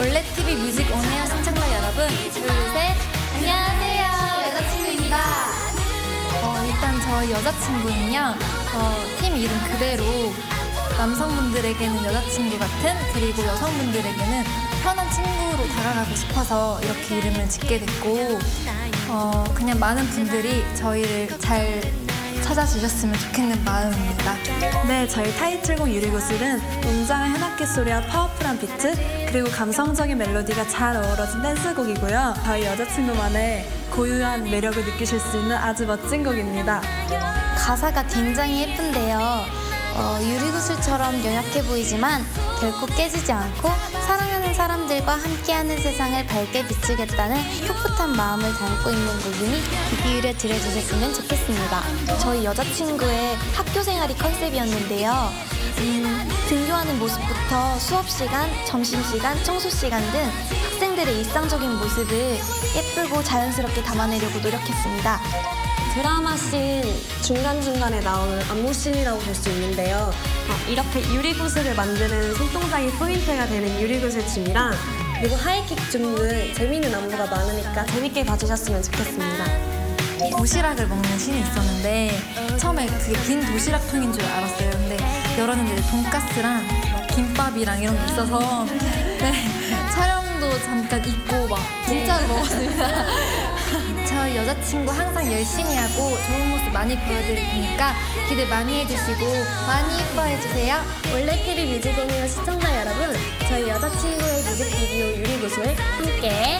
원래 TV 뮤직 온에어 시청자 여러분, 둘셋. 안녕하세요. 여자친구입니다. 어, 일단 저희 여자친구는요, 어, 팀 이름 그대로 남성분들에게는 여자친구 같은 그리고 여성분들에게는 편한 친구로 다가가고 싶어서 이렇게 이름을 짓게 됐고 어, 그냥 많은 분들이 저희를 잘 찾아주셨으면 좋겠는 마음입니다. 네, 저희 타이틀곡 유리구슬은 웅장한 현악기 소리와 파워풀한 비트 그리고 감성적인 멜로디가 잘 어우러진 댄스곡이고요. 저희 여자친구만의 고유한 매력을 느끼실 수 있는 아주 멋진 곡입니다. 가사가 굉장히 예쁜데요. 어, 유리구슬처럼 연약해 보이지만 결코 깨지지 않고 사랑 하는 사람들과 함께하는 세상을 밝게 비추겠다는 풋풋한 마음을 담고 있는 부분이 귀 기울여 들어주셨으면 좋겠습니다. 저희 여자친구의 학교 생활이 컨셉이었는데요. 음, 등교하는 모습부터 수업 시간, 점심 시간, 청소 시간 등 학생들의 일상적인 모습을 예쁘고 자연스럽게 담아내려고 노력했습니다. 드라마씬 중간중간에 나오는 안무씬이라고 볼 수 있는데요. 어, 이렇게 유리구슬을 만드는 손동작이 포인트가 되는 유리구슬 춤이랑 그리고 하이킥 춤 등 재미있는 안무가 많으니까 재밌게 봐주셨으면 좋겠습니다. 도시락을 먹는 신이 있었는데 처음에 그게 빈 도시락 통인 줄 알았어요. 근데 열었는데 돈가스랑 막 김밥이랑 이런 게 있어서 네, 촬영도 잠깐 잊고 막 진짜로 먹었습니다. 여자친구 항상 열심히 하고 좋은 모습 많이 보여드릴 테니까 기대 많이 해주시고 많이 예뻐해주세요. 원래 TV 뮤직온이어 시청자 여러분, 저희 여자친구의 뮤직비디오 유리구슬 함께